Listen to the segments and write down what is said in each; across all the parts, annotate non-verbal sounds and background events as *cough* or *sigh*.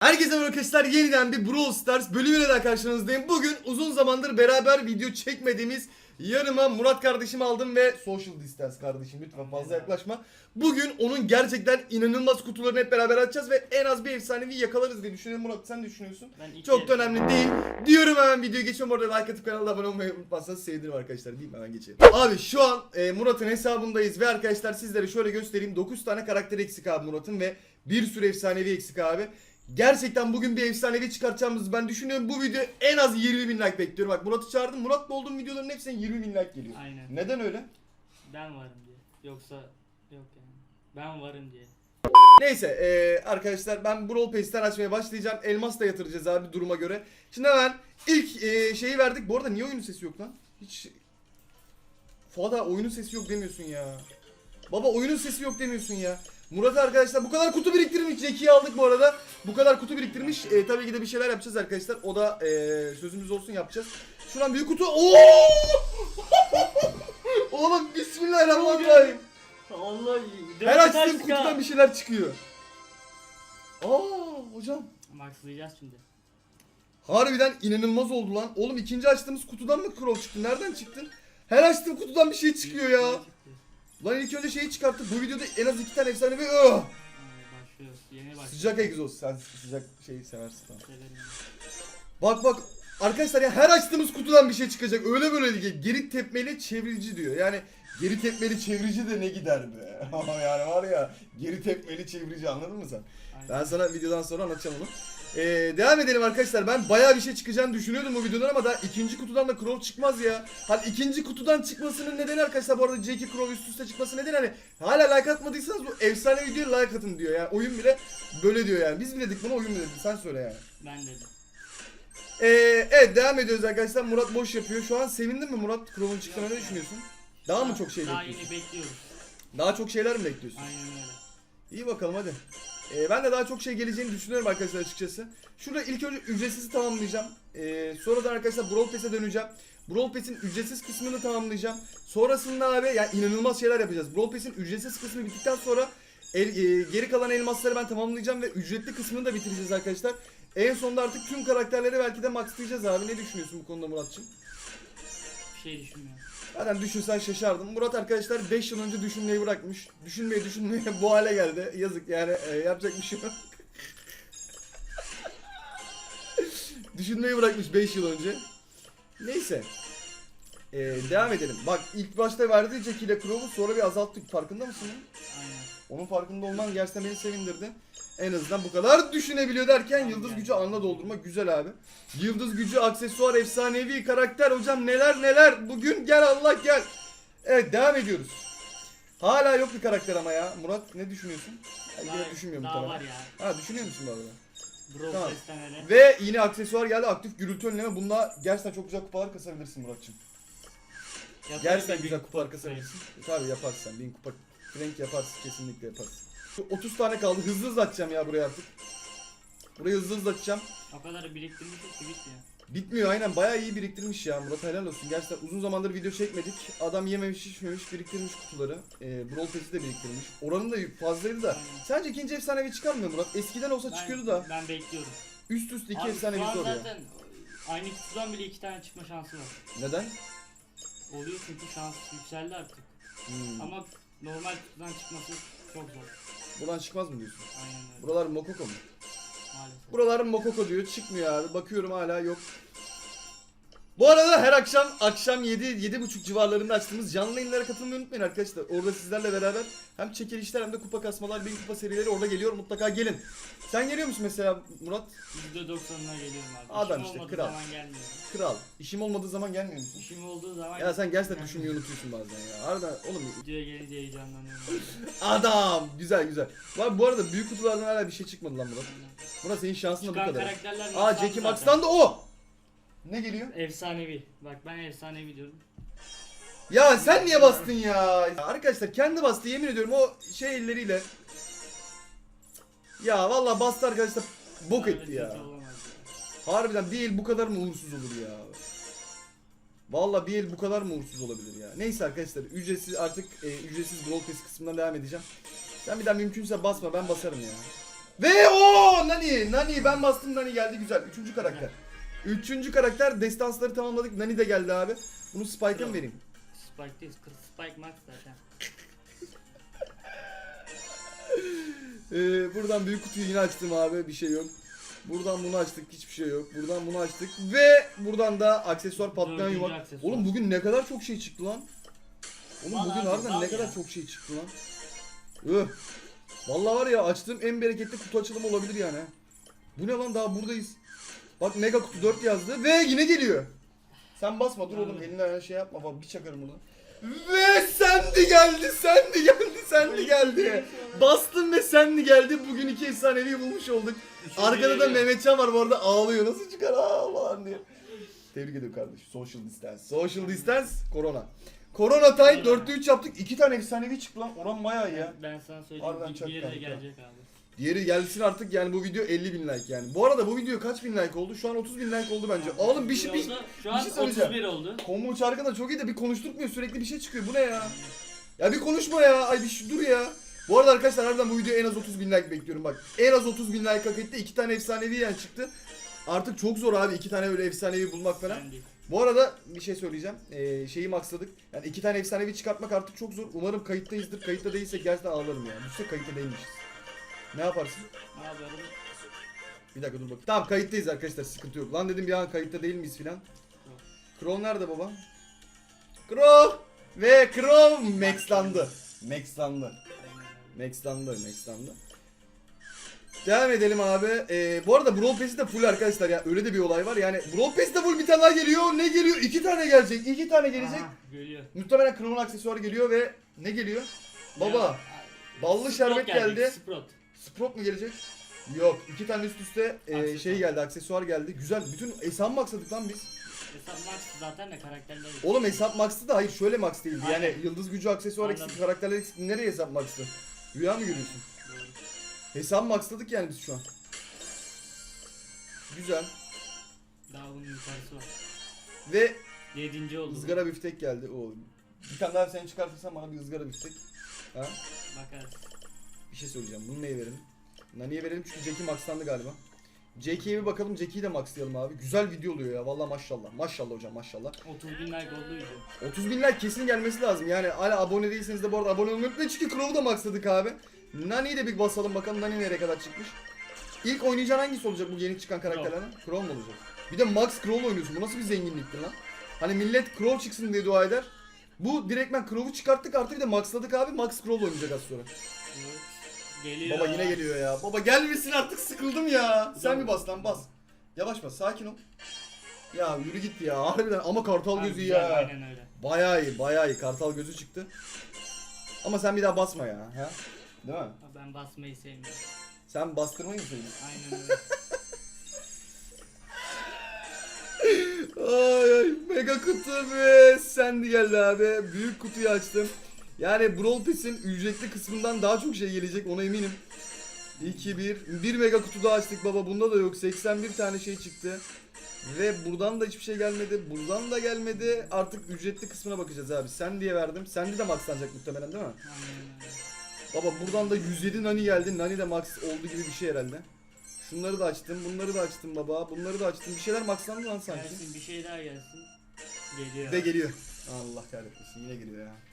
Herkese merhaba arkadaşlar yeniden bir Brawl Stars bölümüyle daha karşınızdayım. Bugün uzun zamandır beraber video çekmediğimiz yanıma Murat kardeşimi aldım ve social distance kardeşim lütfen fazla yaklaşma. Bugün onun gerçekten inanılmaz kutularını hep beraber açacağız ve en az bir efsanevi yakalarız diye düşünüyorum. Murat sen ne düşünüyorsun? Ben iki Çok da önemli değil. Diyorum hemen videoya geçiyorum. Orada like atıp kanala abone olmayı unutmazsanız sevinirim arkadaşlar. Değil mi? Hemen geçelim. Abi şu an e, Murat'ın hesabındayız ve arkadaşlar sizlere şöyle göstereyim. 9 tane karakter eksik abi Murat'ın ve bir sürü efsanevi eksik abi. Gerçekten bugün bir efsanevi çıkartacağımızı ben düşünüyorum. Bu video en az 20 bin like bekliyorum. Bak Murat'ı çağırdım. Murat'la olduğum videoların hepsine 20 bin like geliyor. Aynen. Neden öyle? Ben varım diye. Yoksa yok yani. Ben varım diye. Neyse e, arkadaşlar ben Brawl Pass'ten açmaya başlayacağım. Elmas da yatıracağız abi duruma göre. Şimdi hemen ilk e, şeyi verdik. Bu arada niye oyunun sesi yok lan? Hiç... Fuada oyunun sesi yok demiyorsun ya. Baba oyunun sesi yok demiyorsun ya. Murat arkadaşlar bu kadar kutu biriktirmiş. Zeki'yi aldık bu arada. Bu kadar kutu biriktirmiş. E, tabii ki de bir şeyler yapacağız arkadaşlar. O da e, sözümüz olsun yapacağız. Şuradan büyük kutu. Oo! *laughs* Oğlum bismillahirrahmanirrahim. Allah Her açtığım kutudan bir şeyler çıkıyor. Aa hocam. Maxlayacağız şimdi. Harbiden inanılmaz oldu lan. Oğlum ikinci açtığımız kutudan mı Crow çıktı? Nereden çıktın? Her açtığım kutudan bir şey çıkıyor ya. Lan ilk önce şeyi çıkarttık. Bu videoda en az iki tane efsane! Ay, başlıyoruz. Yeni başlıyoruz. Sıcak egzoz. Sen sıcak şeyi seversin tamam. Severim. Bak bak. Arkadaşlar ya her açtığımız kutudan bir şey çıkacak. Öyle böyle değil. Geri tepmeli çevirici diyor. Yani geri tepmeli çevirici de ne gider be. *laughs* yani var ya geri tepmeli çevirici anladın mı sen? Aynen. Ben sana videodan sonra anlatacağım onu. Ee, devam edelim arkadaşlar. Ben bayağı bir şey çıkacağını düşünüyordum bu videodan ama daha ikinci kutudan da Crow çıkmaz ya. Hani ikinci kutudan çıkmasının nedeni arkadaşlar bu arada J.K. Crow üst üste çıkması nedeni hani hala like atmadıysanız bu efsane videoya like atın diyor yani. Oyun bile böyle diyor yani. Biz mi dedik bunu oyun mu dedi? Sen söyle yani. Ben dedim. Ee, evet devam ediyoruz arkadaşlar. Murat boş yapıyor. Şu an sevindin mi Murat? Crow'un çıktığına ne düşünüyorsun? Daha mı çok şey Daha bekliyorsun? yeni bekliyoruz. Daha çok şeyler mi bekliyorsun? Aynen öyle. İyi bakalım hadi. Ee, ben de daha çok şey geleceğini düşünüyorum arkadaşlar açıkçası. Şurada ilk önce ücretsizi tamamlayacağım. Ee, sonradan arkadaşlar Brawl Pass'e döneceğim. Brawl Pass'in ücretsiz kısmını tamamlayacağım. Sonrasında abi yani inanılmaz şeyler yapacağız. Brawl Pass'in ücretsiz kısmı bittikten sonra el- e, geri kalan elmasları ben tamamlayacağım ve ücretli kısmını da bitireceğiz arkadaşlar. En sonunda artık tüm karakterleri belki de maxlayacağız abi. Ne düşünüyorsun bu konuda Muratçım? Bir şey düşünmüyorum. Zaten düşünsen şaşardım. Murat arkadaşlar 5 yıl önce düşünmeyi bırakmış. Düşünmeye düşünmeye bu hale geldi. Yazık yani e, yapacak bir şey yok. *laughs* Düşünmeyi bırakmış 5 yıl önce. Neyse. E, devam edelim. Bak ilk başta verdiği Jack ile Crow'u sonra bir azalttık. Farkında mısın? Aynen. Onun farkında olman gerçekten beni sevindirdi. En azından bu kadar düşünebiliyor derken yıldız gücü anla doldurma güzel abi. Yıldız gücü, aksesuar, efsanevi karakter hocam neler neler. Bugün gel Allah gel. Evet devam ediyoruz. Hala yok bir karakter ama ya. Murat ne düşünüyorsun? Ben yine Daha, düşünmüyorum daha var ya. Ha düşünüyor musun bu arada? Brawl Tamam. Ve yine aksesuar geldi. Aktif gürültü önleme. Bunda gerçekten çok güzel kupalar kasabilirsin. Yaparız Gerçekten güzel kupalar kupa kasabilirsin. Tabii yaparsın. Bin kupa Frank yaparsın. Kesinlikle yaparsın. Şu 30 tane kaldı. Hızlı hızlı atacağım ya buraya artık. Burayı hızlı hızlı atacağım. O kadar biriktirmişiz ki bitmiyor. Bitmiyor aynen. Bayağı iyi biriktirmiş ya Murat. Helal olsun. Gerçekten uzun zamandır video çekmedik. Adam yememiş içmemiş biriktirmiş kutuları. Ee, Brawl Pass'i de biriktirmiş. Oranı da fazlaydı da. Aynen. Sence ikinci efsanevi çıkarmıyor Murat? Eskiden olsa Ben- çıkıyordu da. Ben bekliyorum. Üst üste iki Abi, efsanevi ya. zaten aynı kutudan bile iki tane çıkma şansı var. Neden? Oluyor çünkü şans yükseldi artık. Hmm. Ama normal kutudan çıkması çok zor. Buradan çıkmaz mı diyorsun? Aynen öyle. Buralar Mokoko mu? Maalesef. Buralar Mokoko diyor. Çıkmıyor abi. Bakıyorum hala yok. Bu arada her akşam akşam 7 7.30 civarlarında açtığımız canlı yayınlara katılmayı unutmayın arkadaşlar. Orada sizlerle beraber hem çekilişler hem de kupa kasmalar, bin kupa serileri orada geliyor. Mutlaka gelin. Sen geliyor musun mesela Murat? %90'ına geliyorum abi. Adam İşim işte, olmadığı kral. zaman gelmiyorum. Kral. İşim olmadığı zaman gelmiyor musun? İşim olduğu zaman Ya sen gerçekten düşünmeyi unutuyorsun bazen ya. Harbiden oğlum Videoya gelince heyecanlanıyorum. *laughs* adam güzel güzel. Var bu arada büyük kutulardan hala bir şey çıkmadı lan Murat. Murat senin şansın da bu Çıkan kadar. karakterler Aa Max'tan Jackie zaten. Max'tan da o. Ne geliyor? Efsanevi. Bak ben efsanevi diyorum. Ya sen niye bastın ya? Arkadaşlar kendi bastı yemin ediyorum o şey elleriyle. Ya vallahi bastı arkadaşlar bok etti ya. Harbiden bir el bu kadar mı uğursuz olur ya? Vallahi bir el bu kadar mı uğursuz olabilir ya? Neyse arkadaşlar ücretsiz artık e, ücretsiz Brawl Pass kısmından devam edeceğim. Sen bir daha mümkünse basma ben basarım ya. Ve o Nani. Nani ben bastım Nani geldi güzel. Üçüncü karakter. Üçüncü karakter destansları tamamladık. Nani de geldi abi. Bunu Spike'a mı vereyim? Spike değil, Spike Max zaten. *laughs* Ee, buradan büyük kutuyu yine açtım abi. Bir şey yok. Buradan bunu açtık. Hiçbir şey yok. Buradan bunu açtık. Ve buradan da aksesuar patlayan Dördüncü aksesuar. Oğlum bugün ne kadar çok şey çıktı lan. Oğlum Vallahi bugün abi, harbiden ne ya. kadar çok şey çıktı lan. Üh. Vallahi var ya açtığım en bereketli kutu açılımı olabilir yani. ha. Bu ne lan daha buradayız. Bak mega kutu 4 yazdı ve yine geliyor. Sen basma dur oğlum eline ayağına şey yapma bak bir çakarım bunu. Ve Sandy geldi, Sandy geldi, Sandy geldi. Bastım ve Sandy geldi. Bugün iki efsanevi bulmuş olduk. Arkada da. Mehmetcan var bu arada ağlıyor. Nasıl çıkar aa falan diye. Tebrik ediyorum kardeşim. Social distance. Social distance, korona. Korona Korona. 4'te 3 yaptık. 2 tane efsanevi çıktı lan. Oran bayağı iyi ya. Ben sana söyleyeyim. Harbiden bir diğeri de kanka. gelecek abi. Diğeri gelsin artık yani bu video 50 bin like yani. Bu arada bu video kaç bin like oldu? Şu an 30 bin like oldu bence. Oğlum bir şey bir, oldu. Şu bir an şey söyleyeceğim. 31 oldu. Combo çarkı da çok iyi de bir konuşturtmuyor sürekli bir şey çıkıyor. Bu ne ya? Ya bir konuşma ya. Ay bir şey dur ya. Bu arada arkadaşlar harbiden bu video en az 30 bin like bekliyorum bak. En az 30 bin like hak etti. İki tane efsanevi yani çıktı. Artık çok zor abi iki tane böyle efsanevi bulmak falan. Bu arada bir şey söyleyeceğim. Ee, şeyi maksadık. Yani iki tane efsanevi çıkartmak artık çok zor. Umarım kayıttayızdır. Kayıtta değilsek gerçekten ağlarım ya. Düşse kayıtta değilmişiz. Ne yaparsın? Ne yapıyorum? Bir dakika dur bakayım. Tamam kayıttayız arkadaşlar sıkıntı yok. Lan dedim bir an kayıtta değil miyiz filan. Crow nerede baba? Crow! Ve Crow maxlandı. Maxlandı. Maxlandı, maxlandı. Devam edelim abi. Ee, bu arada Brawl Pass'i de full arkadaşlar ya. Öyle de bir olay var. Yani Brawl Pass de full bir tane daha geliyor. Ne geliyor? İki tane gelecek. İki tane gelecek. Aha, geliyor. Muhtemelen Crow'un aksesuarı geliyor ve ne geliyor? Baba. Ballı şerbet geldi. Sprott. Sprot mu gelecek? Yok. iki tane üst üste e, şey geldi, aksesuar geldi. Güzel. Bütün hesap maksadık lan biz. Hesap Max zaten de karakterler. Oğlum hesap max'tı da hayır şöyle max değildi. Yani yıldız gücü aksesuar Anladım. eksik, karakterler eksik. Nereye hesap max'tı? Rüya mı görüyorsun? Doğru. Hesap maxladık yani biz şu an. Güzel. Daha bunun yukarısı var. Ve Yedinci oldu. ızgara biftek geldi. O bir tane daha sen çıkartırsan bana bir ızgara biftek. Ha? Bakarız. Bir şey söyleyeceğim. Bunu neye verelim? Nani'ye verelim çünkü Jackie maxlandı galiba. Jackie'ye bir bakalım. Jackie'yi de maxlayalım abi. Güzel video oluyor ya. Vallahi maşallah. Maşallah hocam maşallah. 30 bin like oldu video. 30 bin like kesin gelmesi lazım. Yani hala abone değilseniz de bu arada abone olmayı unutmayın. Çünkü Crow'u da maxladık abi. Nani'yi de bir basalım bakalım Nani nereye kadar çıkmış. İlk oynayacağın hangisi olacak bu yeni çıkan karakterlerden? Crow mu olacak? Bir de Max Crow'la oynuyorsun. Bu nasıl bir zenginliktir lan? Hani millet Crow çıksın diye dua eder. Bu direktmen Crow'u çıkarttık artık bir de maxladık abi. Max Crow'la oynayacak az sonra. Evet. Geliyor. Baba yine geliyor ya. Baba gelmesin artık sıkıldım ya. Sen bir bas lan bas. Yavaş bas sakin ol. Ya yürü git ya harbiden ama kartal Abi gözü güzel, ya. Aynen öyle. Bayağı iyi bayağı iyi kartal gözü çıktı. Ama sen bir daha basma ya. Ha? Değil mi? Ben basmayı sevmiyorum. Sen bastırmayı mı seviyorsun? Aynen öyle. *laughs* Ay ay mega kutu ve sen de geldi abi. Büyük kutuyu açtım. Yani Brawl Pass'in ücretli kısmından daha çok şey gelecek ona eminim. 2 1 bir mega kutu daha açtık baba. Bunda da yok. 81 tane şey çıktı. Ve buradan da hiçbir şey gelmedi. Buradan da gelmedi. Artık ücretli kısmına bakacağız abi. Sen diye verdim. Sende de maxlanacak muhtemelen değil mi? Baba buradan da 107 nani geldi. Nani de max oldu gibi bir şey herhalde. Şunları da açtım. Bunları da açtım baba. Bunları da açtım. Bir şeyler maxlandı lan sanki. Gelsin bir şey daha gelsin. Geliyor. Ve geliyor. Allah kahretmesin yine geliyor ya.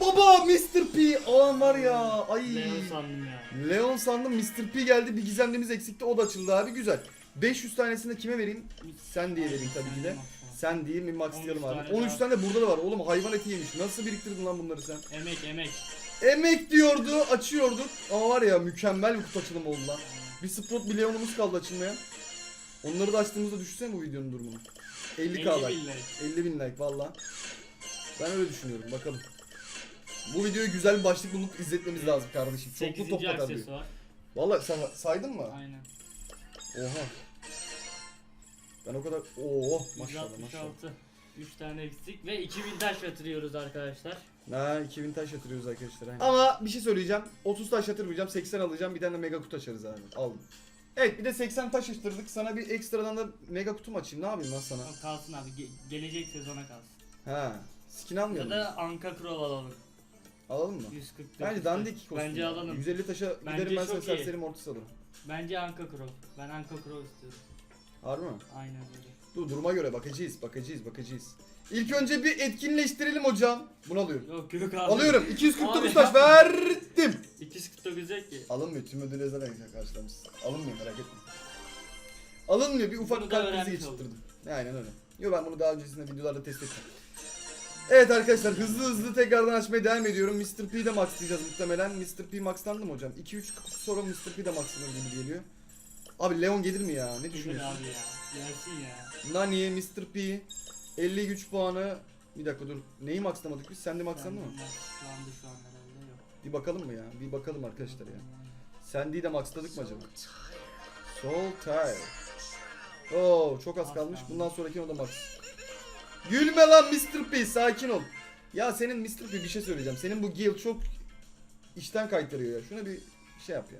Baba Mr. P alan var ya. Ay. Leon sandım ya. Leon sandım Mr. P geldi. Bir gizemlimiz eksikti. O da açıldı abi. Güzel. 500 tanesini de kime vereyim? Sen diye vereyim tabii ki de. Sen diye mi maxlayalım 13 abi. tane 13 daha. tane de burada da var. Oğlum hayvan eti yemiş. Nasıl biriktirdin lan bunları sen? Emek emek. Emek diyordu, açıyorduk. Ama var ya mükemmel bir kutu açılımı oldu lan. Bir Sprot bir Leon'umuz kaldı açılmaya. Onları da açtığımızda düşünsene bu videonun durumunu. 50 50 k like. bin like. 50 bin like valla. Ben öyle düşünüyorum bakalım. Bu videoyu güzel bir başlık bulup izletmemiz lazım kardeşim. Çoklu 8. top atar diyor. aksesuar. Valla sen saydın mı? Aynen. Oha. Ben o kadar... Oo maşallah maşallah. 166. 3 tane eksik ve 2000 taş yatırıyoruz arkadaşlar. Ha 2000 taş yatırıyoruz arkadaşlar. aynen. Ama bir şey söyleyeceğim. 30 taş yatırmayacağım. 80 alacağım. Bir tane de mega kutu açarız abi. Aldım. Evet bir de 80 taş yatırdık. Sana bir ekstradan da mega kutu mu açayım? Ne yapayım lan sana? Tamam, kalsın abi. Ge- gelecek sezona kalsın. Ha. Skin Ya almıyor musun? da Anka Crow alalım. Alalım mı? 149. Bence dandik kostüm. Bence alalım. 150 taşa Bence giderim ben sana çok iyi. serseri mortis alırım. Bence Anka Crow. Ben Anka Crow istiyorum. Harbi mi? Aynen öyle. Dur duruma göre bakacağız, bakacağız, bakacağız. İlk önce bir etkinleştirelim hocam. Bunu alıyorum. Yok yok abi. Alıyorum. 249 Abi. taş verdim. 249 yok ki. Alınmıyor. Tüm ödülü zaten karşılamışsın. Alınmıyor merak etme. Alınmıyor. Bir ufak Bunu da kalp krizi öğrenmiş geçirttirdim. Aynen öyle. Yo ben bunu daha öncesinde videolarda test ettim. Evet arkadaşlar hızlı hızlı tekrardan açmaya devam ediyorum. Mr. P de maxlayacağız muhtemelen. Mr. P maxlandı mı hocam? 2-3 kutu sonra Mr. P de maxlanır gibi geliyor. Abi Leon gelir mi ya? Ne Gelir düşünüyorsun? abi ya. Gelsin ya. Nani, Mr. P 50 güç puanı. Bir dakika dur. Neyi maxlamadık biz? Sen de maxlandın mı? Maxlandı şu an herhalde yok. Bir bakalım mı ya? Bir bakalım arkadaşlar ya. Sandy'yi de maxladık mı acaba? Soul Tire. Oo çok az kalmış. Bundan sonraki o da max. Gülme lan Mr. P sakin ol. Ya senin Mr. P bir şey söyleyeceğim. Senin bu Gale çok işten kaytarıyor ya. Şuna bir şey yap ya.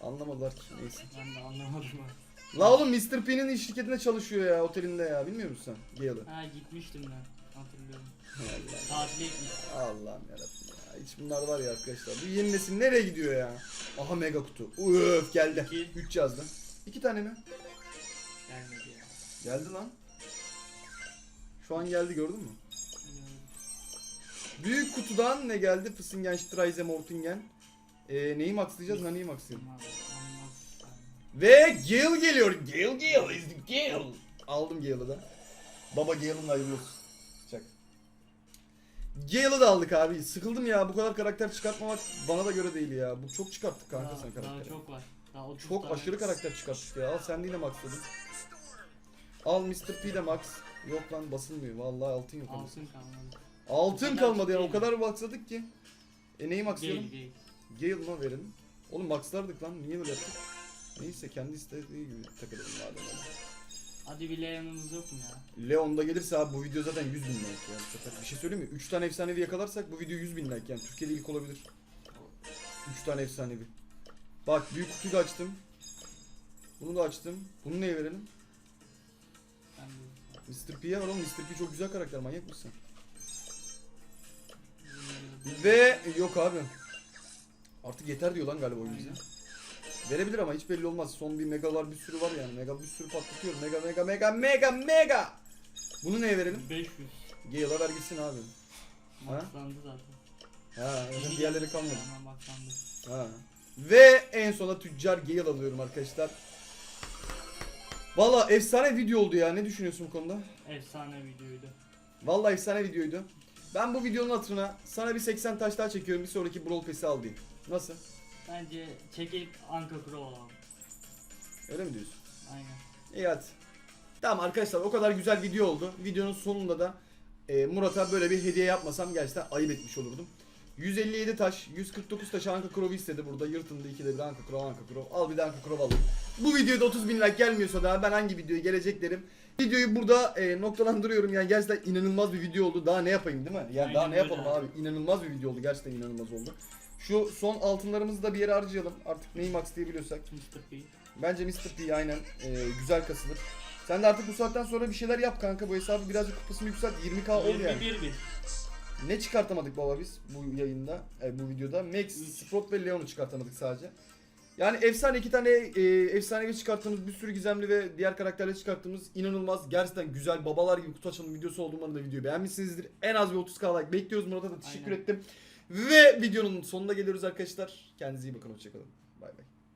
Anlamadılar ki neyse. Ben de anlamadım abi. La oğlum Mr. P'nin iş şirketinde çalışıyor ya otelinde ya. Bilmiyor musun sen Gale'ı? Ha gitmiştim ben. Hatırlıyorum. Tatile gitmiştim. Allah'ım yarabbim ya. Hiç bunlar var ya arkadaşlar. Bu yeni nesil nereye gidiyor ya? Aha mega kutu. Öf geldi. İki. 3 yazdı. 2 tane mi? Gelmedi. Geldi lan. Şu an geldi gördün mü? Büyük kutudan ne geldi? Fısingen, Streise, Mortingen. Ee, neyi maxlayacağız? Maxlayalım. Olmaz, olmaz. Ve Gale geliyor. Gale Gale is the Gale. Aldım Gale'ı da. Baba Gale'ın olsun. Çak. Gale'ı da aldık abi. Sıkıldım ya. Bu kadar karakter çıkartmamak bana da göre değil ya. Bu çok çıkarttık kanka Daha, sen daha karakteri. çok var. Daha 30 Çok tane. aşırı karakter çıkarttık ya. Al sen de yine maxladın. Al Mr. P de max. Yok lan basılmıyor. Vallahi altın yok. Altın kalmadı. Altın kalmadı ya. O kadar maxladık ki. E neyi maxlayalım? Değil. Gale mı verelim? Oğlum maxlardık lan. Niye böyle yaptık? Neyse kendi istediği gibi takılalım madem. Hadi bir Leon'umuz yok mu ya? Leon da gelirse abi bu video zaten 100 bin like ya bu sefer. Bir şey söyleyeyim mi? 3 tane efsanevi yakalarsak bu video 100 bin like yani. Türkiye'de ilk olabilir. 3 tane efsanevi. Bak büyük kutuyu da açtım. Bunu da açtım. Bunu neye verelim? Mr. P'ye oğlum. Mr. P çok güzel karakter. Manyak mısın? Ve yok abi. Artık yeter diyor lan galiba oyun bize. Verebilir ama hiç belli olmaz. Son bir megalar bir sürü var yani. Mega bir sürü patlatıyor. Mega mega mega mega mega. Bunu neye verelim? 500. Gale'a ver gitsin abi. Maxlandı zaten. Ha, Yeni diğerleri kalmadı. Maxlandı. Ha. Ve en sona tüccar Gale alıyorum arkadaşlar. Valla efsane video oldu ya. Ne düşünüyorsun bu konuda? Efsane videoydu. Valla efsane videoydu. Ben bu videonun hatırına sana bir 80 taş daha çekiyorum. Bir sonraki Brawl Pass'i al diyeyim. Nasıl? Bence çekilip Anka Crow alalım. Öyle mi diyorsun? Aynen. İyi hadi. Tamam arkadaşlar o kadar güzel video oldu. Videonun sonunda da e, Murat'a böyle bir hediye yapmasam gerçekten ayıp etmiş olurdum. 157 taş, 149 taş Anka Crow'u istedi burada. Yırtındı ikide bir Anka Crow, Anka Crow. Al bir de Anka Crow alayım. Bu videoda 30 bin like gelmiyorsa da ben hangi videoya gelecek derim. Videoyu burada e, noktalandırıyorum yani gerçekten inanılmaz bir video oldu. Daha ne yapayım değil mi? Yani Aynen daha ne yapalım abi. abi? İnanılmaz bir video oldu. Gerçekten inanılmaz oldu. Şu son altınlarımızı da bir yere harcayalım. Artık neyi max diyebiliyorsak. Mr. P. Bence Mr. P aynen e, güzel kasılır. Sen de artık bu saatten sonra bir şeyler yap kanka. Bu hesabı birazcık kupasını yükselt. 20k ol yani. 21 bin. Ne çıkartamadık baba biz bu yayında, e, bu videoda? Max. Sprout ve Leon'u çıkartamadık sadece. Yani efsane iki tane e, efsanevi çıkarttığımız bir sürü gizemli ve diğer karakterleri çıkarttığımız inanılmaz gerçekten güzel babalar gibi kutu açılım videosu oldu. Umarım da videoyu beğenmişsinizdir. En az bir 30k like bekliyoruz Murat'a da teşekkür Aynen. ettim. Ve videonun sonuna geliyoruz arkadaşlar. Kendinize iyi bakın hoşçakalın. Bay bay.